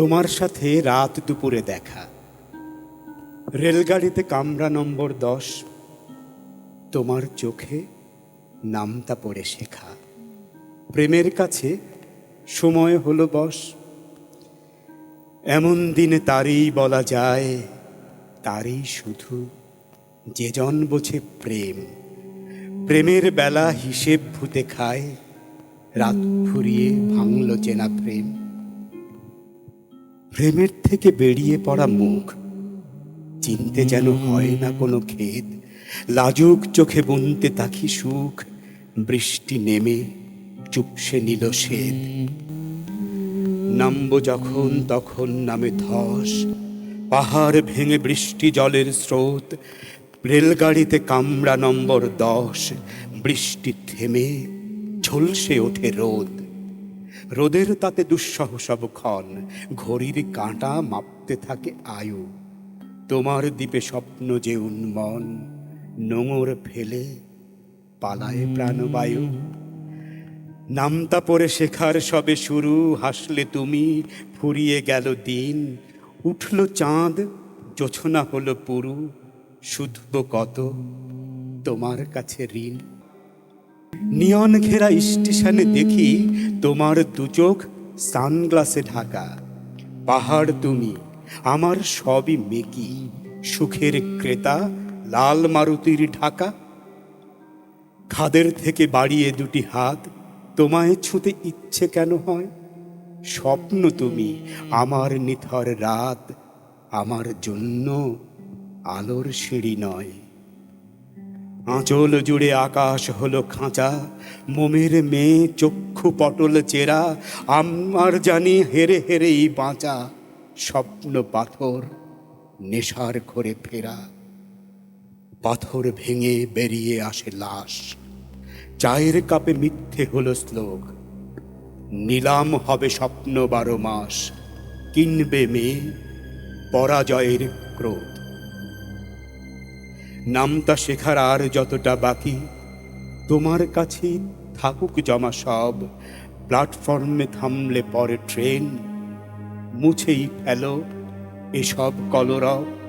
তোমার সাথে রাত দুপুরে দেখা। রেলগাড়িতে কামরা নম্বর দশ। তোমার চোখে নামতা পড়ে শেখা। প্রেমের কাছে সময় হলো বস। এমন দিনে তারই বলা যায়, তারই শুধু যে জন বোঝে প্রেম। প্রেমের বেলা হিসেব ভূতে খায়, রাত ফুরিয়ে ভাঙল চেনা প্রেম। প্রেমের থেকে বেরিয়ে পড়া মুখ। চিনতে যেন হয় না কোনো খেদ। লাজুক চোখে বুনতে তাকি সুখ। বৃষ্টি নেমে চুপসে নিল সেদ। নামবো যখন তখন নামে ধস। পাহাড় ভেঙে বৃষ্টি জলের স্রোত। রেলগাড়িতে কামরা নম্বর দশ। বৃষ্টি থেমে ঝলসে ওঠে রোদ। রোদের তাতে দুঃসহ সব ক্ষণ, ঘড়ির কাঁটা মাপতে থাকে আয়ু। তোমার দ্বীপে স্বপ্ন যে উন্মন, নোঙর ফেলে পালায় প্রাণবায়ু। নামতা পড়ে শেখার সবে শুরু, হাসলে তুমি, ফুরিয়ে গেল দিন। উঠল চাঁদ, জোছনা হলো পুরু, শুধব কত তোমার কাছে ঋণ। নিয়ন ঘেরা স্টেশনে দেখি তোমার দুচোখ সানগ্লাসে ঢাকা। পাহাড় তুমি, আমার সবই মেকি, সুখের ক্রেতা লাল মারুতির ঢাকা। খাদের থেকে বাড়িয়ে দুটি হাত, তোমায় ছুঁতে ইচ্ছে কেন হয়? স্বপ্ন তুমি, আমার নিথর রাত, আমার জন্য আলোর সিঁড়ি নয়। আঁচল জুড়ে আকাশ হলো খাঁচা, মোমের মেয়ে চক্ষু পটল চেরা আমার জানি হেরে হেরেই বাঁচা, স্বপ্ন পাথর নেশার ঘরে ফেরা। পাথর ভেঙে বেরিয়ে আসে লাশ, চায়ের কাপে মিথ্যে হলো শ্লোক। নিলাম হবে স্বপ্ন বারো মাস, কিনবে মেয়ে পরাজয়ের ক্রোধ। নামটা শেখার আর যতটা বাকি, তোমার কাছে থাকুক জমা সব। প্ল্যাটফর্মে থামলে পরে ট্রেন, মুছেই ফেলো এসব কলরব।